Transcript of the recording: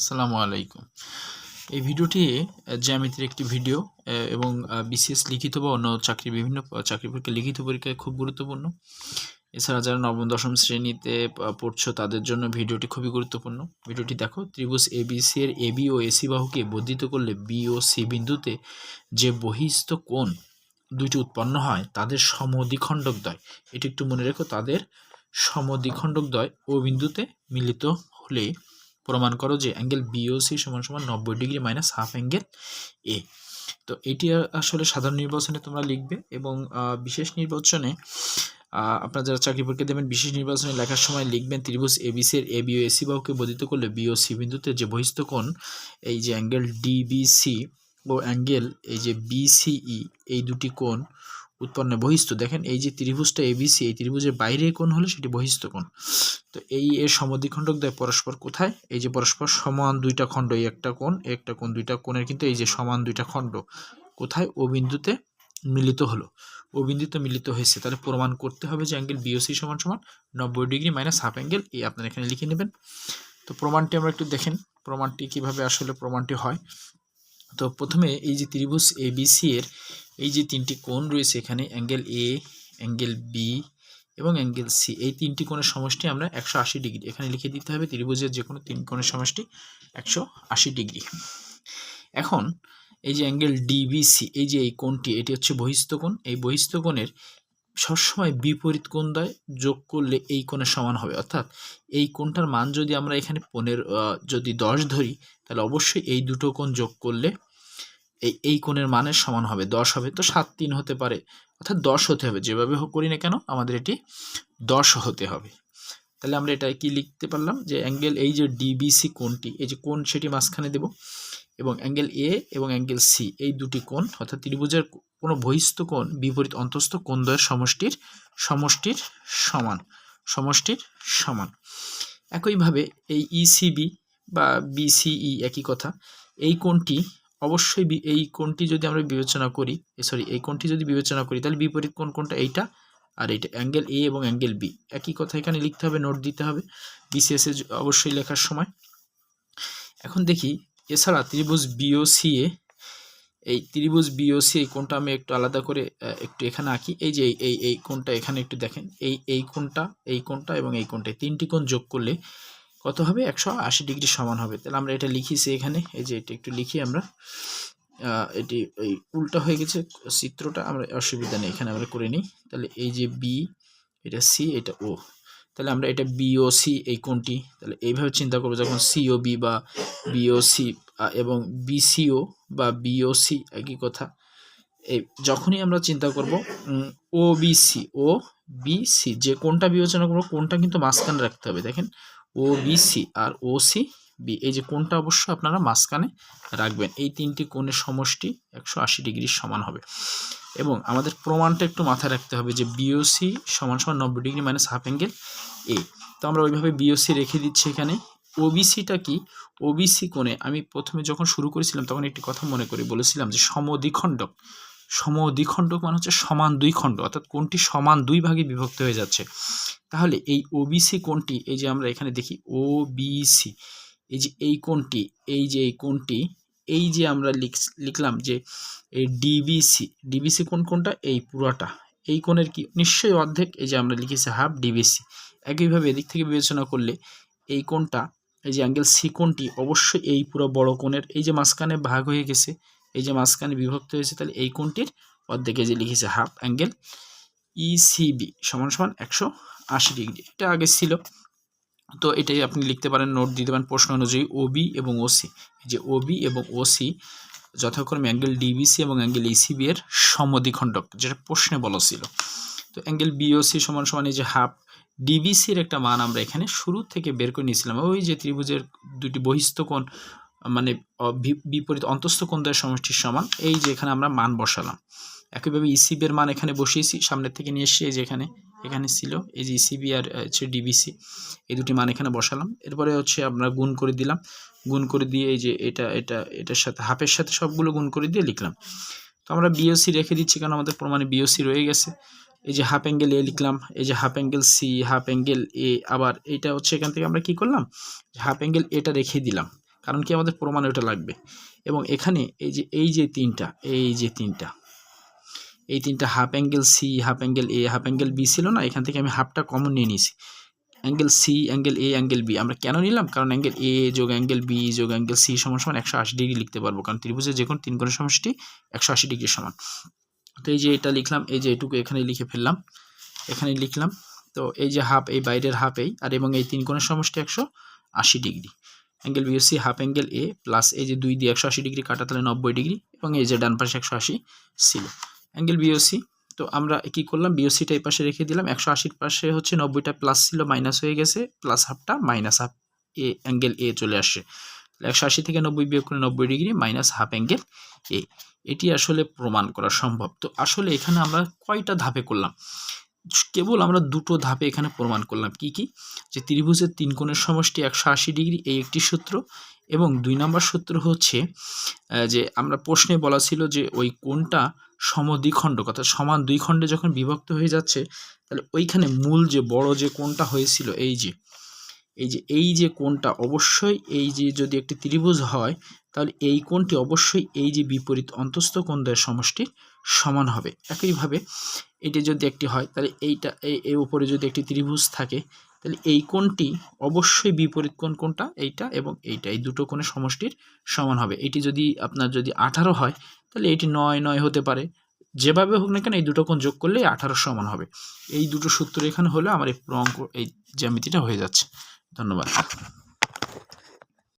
আসসালামু আলাইকুম। এই ভিডিওটি জ্যামিতির একটি ভিডিও এবং বিসিএস লিখিত বা অন্য চাকরি, বিভিন্ন চাকরি পরীক্ষা, লিখিত পরীক্ষায় খুব গুরুত্বপূর্ণ। এছাড়া যারা নবম, দশম শ্রেণীতে পড়ছো, তাদের জন্য ভিডিওটি খুবই গুরুত্বপূর্ণ। ভিডিওটি দেখো, ত্রিভুজ এবিসি এর এবি ও এসি বাহুকে বর্ধিত করলে বি ও সি বিন্দুতে যে বহিস্থ কোণ দুইটি উৎপন্ন হয়, তাদের সমদ্বিখণ্ডক দ্বয় এটি একটু মনে রেখো, তাদের সমদ্বিখণ্ডক দ্বয় ও বিন্দুতে মিলিত হলে প্রমাণ করো যে অ্যাঙ্গেল বিওসি সমান সমান নব্বই degree minus half angle A তো এটি আসলে সাধারণ নির্বাচনে তোমরা লিখবে এবং বিশেষ নির্বাচনে আপনারা যারা চাকরি পরীক্ষা দেবেন, বিশেষ নির্বাচনে লেখার সময় লিখবেন ত্রিভুজ এবিসি এর এবি ও এসি বাহুকে বর্ধিত করলে বি ও সি বিন্দুতে যে বহিস্থ কোণ, এই যে অ্যাঙ্গেল ডিবিসি ও অ্যাঙ্গেল এই যে বিসিই এই দুটি কোণ উৎপন্ন বহিস্থ। দেখেন, এই যে ত্রিভুজটা এবিসি এই ত্রিভুজের বাইরে কোণ হলে, সেটি বহিস্থ কোণ। তো এই এর সমদ্বিখণ্ডক দেয় পরস্পর কোথায়? এই যে পরস্পর সমান দুইটা খণ্ড, এই একটা কোণ একটা কোণ, দুইটা কোণের কিন্তু এই যে সমান দুইটা খণ্ড, কোথায়? ও বিন্দুতে মিলিত হলো। ও বিন্দুতে মিলিত হয়েছে। তাহলে প্রমাণ করতে হবে যে অ্যাঙ্গেল বিওসি সমান সমান নব্বই ডিগ্রি মাইনাস হাফ অ্যাঙ্গেল, এই আপনারা এখানে লিখে নেবেন। তো প্রমাণটি আমরা একটু দেখেন, প্রমাণটি কীভাবে আসলে প্রমাণটি হয়। তো প্রথমে এই যে ত্রিভুজ এ বিসি এর এই যে তিনটি কোণ রয়েছে এখানে অ্যাঙ্গেল এ অ্যাঙ্গেল বি এবং অ্যাঙ্গেল সি এই তিনটি কোণের সমষ্টি আমরা একশো আশি ডিগ্রি। এখানে লিখে দিতে হবে ত্রিভুজের যে কোনো তিন কোণের সমষ্টি একশো আশি ডিগ্রি। এখন এই যে অ্যাঙ্গেল ডিবিসি এই যে এই কোণটি, এটি হচ্ছে বহিস্থ কোণ। এই বহিস্থ কোণের সবসময় বিপরীত কোণ দ্বয় যোগ করলে এই কোণের সমান হবে। অর্থাৎ এই কোণটার মান যদি আমরা এখানে পনেরো যদি দশ ধরি, তাহলে অবশ্যই এই দুটো কোণ যোগ করলে এই এই কোণের মানের সমান হবে। দশ হবে তো সাত তিন হতে পারে। অর্থাৎ দশ হতে হবে। যেভাবে হোক করি না কেন, আমাদের এটি দশ হতে হবে। তাহলে আমরা এটা কি লিখতে পারলাম? যে অ্যাঙ্গেল এই যে ডিবিসি কোণটি, এই যে কোণ সেটি মাঝখানে দেব এবং অ্যাঙ্গেল এ এবং অ্যাঙ্গেল সি, এই দুটি কোণ, অর্থাৎ ত্রিভুজের কোনো বহিস্থ কোণ, বিপরীত অন্তস্থ কোণদ্বয়ের সমষ্টির সমষ্টির সমান সমষ্টির সমান। একইভাবে এই ইসিবি বা বিসিই একই কথা। এই কোণটি অবশ্যই এই কোণটি যদি আমরা বিবেচনা করি সরি এই কোণটি যদি বিবেচনা করি, তাহলে বিপরীত কোণ কোনটা এইটা আর এইটা অ্যাঙ্গেল এ এবং অ্যাঙ্গেল বি একই কথা এখানে লিখতে হবে, নোট দিতে হবে বিসিএস এ অবশ্যই লেখার সময়। এখন দেখি, এছাড়া ত্রিভুজ বিওসি এ এই ত্রিভুজ বিওসি এই কোণটা আমি একটু আলাদা করে একটু এখানে আঁকি। এই যে এই এই কোণটা এখানে একটু দেখেন। এই এই কোণটা এই কোণটা এবং এই কোণটা তিনটি কোণ যোগ করলে কত হবে? একশো আশি ডিগ্রি সমান হবে। তাহলে আমরা এটা লিখিছি এখানে। এই যে এটা একটু লিখি আমরা। এটি এই উল্টা হয়ে গেছে চিত্রটা। আমরা অসুবিধা নেই, এখানে আমরা করে নিই। তাহলে এই যে বি এটা সি এটা ও তাহলে আমরা এটা বিওসি এই কোনটি তাহলে এইভাবে চিন্তা করব যখন সিও বি বা বিওসি এবং বিসিও বা বিওসি, একই কথা। এই যখনই আমরা চিন্তা করব ও বিসি ও বিসি যে কোনটা বিবেচনা করব, কোনটা কিন্তু মাঝখানে রাখতে হবে। দেখেন ও বিসি আর ও সি বি, এই যে কোনটা অবশ্য আপনারা মাঝখানে রাখবেন। এই তিনটি কোণের সমষ্টি একশো আশি ডিগ্রির সমান হবে। এবং আমাদের প্রমাণটা একটু মাথায় রাখতে হবে যে বিওসি সমান সমান নব্বই degree minus half angle A. তো আমরা ওইভাবে বিওসি রেখে দিচ্ছি এখানে। ওবিসিটা কি? ওবিসি কোণে আমি প্রথমে যখন শুরু করেছিলাম, তখন একটি কথা মনে করে বলেছিলাম যে সমদ্বিখণ্ডক। সমদ্বিখণ্ডক মানে হচ্ছে সমান দুই খণ্ড, অর্থাৎ কোনটি সমান দুই ভাগে বিভক্ত হয়ে যাচ্ছে। তাহলে এই ওবিসি কোণটি, এই যে আমরা এখানে দেখি ওবিসি এই যে এই কোণটি, এই যে এই কোণটি, এই যে আমরা লিখ, লিখলাম যে এই ডিবিসি ডিবিসি কোণ কোনটা এই পুরাটা। এই কোণের কি? নিশ্চয়ই অর্ধেক, এই যে আমরা লিখেছি হাফ ডিবিসি একইভাবে এদিক থেকে বিবেচনা করলে এই কোণটা এই যে অ্যাঙ্গেল সি কোণটি অবশ্যই এই পুরো বড় কোণের, এই যে মাঝখানে ভাগ হয়ে গেছে, এই যে মাঝখানে বিভক্ত হয়েছে, তাহলে এই কোণটির অর্ধেকে যে লিখেছে হাফ অ্যাঙ্গেল ইসিবি সমান সমান একশো আশি ডিগ্রি। এটা আগে ছিল। তো এটাই আপনি লিখতে পারেন, নোট দিতে পারেন প্রশ্ন অনুযায়ী ওবি এবং ওসি এই যে ওবি এবং ওসি যথাক্রমে অ্যাঙ্গেল ডিবিসি এবং অ্যাঙ্গেল ইসিবি এর সমদ্বিখণ্ডক, যেটা প্রশ্নে বলা ছিল। তো অ্যাঙ্গেল বিওসি সমান সমান এই যে হাফ ডিবিসির একটা মান আমরা এখানে শুরু থেকে বের করে নিয়েছিলাম। ওই যে ত্রিভুজের দুটি বহিস্থকোণ মানে বিপরীত অন্তস্থ কোণ দ্বয়ের সমষ্টির সমান এই যে এখানে আমরা মান বসালাম। একইভাবে ইসিবির মান এখানে বসিয়েছি সামনের থেকে নিয়ে এসে এই যে এখানে এখানে ছিল এই যে ইসিবি আর আহ, হচ্ছে ডিবিসি এই দুটি মান এখানে বসালাম। এরপরে হচ্ছে আমরা গুণ করে দিলাম গুণ করে দিয়ে এই যে এটা এটা এটার সাথে হাফের সাথে সবগুলো গুণ করে দিয়ে লিখলাম। তো আমরা বিওসি রেখে দিচ্ছি কারণ আমাদের প্রমাণে বিওসি রয়ে গেছে। এই যে হাফ অ্যাঙ্গেল এ লিখলাম, এই যে half angle C half angle A আবার এটা হচ্ছে এখান থেকে আমরা কি করলাম? হাফ অ্যাঙ্গেল এটা রেখে দিলাম। কারণ কি আমাদের প্রমাণ ওটা লাগবে। এবং এখানে এই যে এই যে তিনটা, এই যে তিনটা, এই তিনটা half angle C half angle A half angle B ছিল না? এখান থেকে আমি হাফটা কমন নিয়ে নিয়েছি। Angle C angle A angle B আমরা কেন নিলাম? কারণ অ্যাঙ্গেল এ যোগ অ্যাঙ্গেল বি যোগ অ্যাঙ্গেল সি সমান সমান একশো আশি ডিগ্রি লিখতে পারব। কারণ ত্রিভুজের যে কোনো তিন কোণের সমষ্টি একশো আশি ডিগ্রি সমান। তো এই যে এটা লিখলাম, এই যে এটুকু এখানে লিখে ফেললাম। এখানে লিখলাম। তো এই যে হাফ, এই বাইরের হাফ এই, আর এবং এই তিন কোণের সমষ্টি একশো আশি degree. Angle BOC half angle A plus এই যে দুই দিয়ে একশো আশি ডিগ্রি কাটা তাহলে নব্বই ডিগ্রি এবং এই যে ডান পাশে একশো আশি ছিল। অ্যাঙ্গেল বিওসি তো আমরা কি করলাম? বিওসিটা এই পাশে রেখে দিলাম। একশো আশির পাশে হচ্ছে নব্বইটা প্লাস ছিল মাইনাস হয়ে গেছে প্লাস হাফটা minus half A angle A চলে আসছে। একশো আশি থেকে নব্বই বিয়োগ করে নব্বই degree minus half angle A এটি আসলে প্রমাণ করা সম্ভব। তো আসলে এখানে আমরা কয়টা ধাপে করলাম? কেবল আমরা দুটো ধাপে এখানে প্রমাণ করলাম কি কি? যে ত্রিভুজের তিন কোণের সমষ্টি একশো আশি ডিগ্রি, এই একটি সূত্র এবং দুই নম্বর সূত্র হচ্ছে যে আমরা প্রশ্নে বলা ছিল যে ওই কোণটা সমদ্বিখণ্ড, অর্থাৎ সমান দুই খণ্ডে যখন বিভক্ত হয়ে যাচ্ছে, তাহলে ওইখানে মূল যে বড় যে কোণটা হয়েছিল, এই যে এই যে এই যে কোণটা অবশ্যই এই যে যদি একটি ত্রিভুজ হয়, তাহলে এই কোণটি অবশ্যই এই যে বিপরীত অন্তস্থ কোণদের সমষ্টির সমান হবে। একইভাবে এটি যদি একটি হয়, তাহলে এইটা, এই এর উপরে যদি একটি ত্রিভুজ থাকে, তাহলে এই কোণটি অবশ্যই বিপরীত কোণ কোনটা এইটা এবং এইটা, এই দুটো কোণের সমষ্টির সমান হবে। এটি যদি আপনার যদি আঠারো হয়, তাহলে এটি নয় নয় হতে পারে। যেভাবে হোক না কেন এই দুটো কোণ যোগ করলে আঠারো সমান হবে। এই দুটো সূত্র এখানে হলে আমার এই অঙ্ক এই জ্যামিতিটা হয়ে যাচ্ছে। ধন্যবাদ।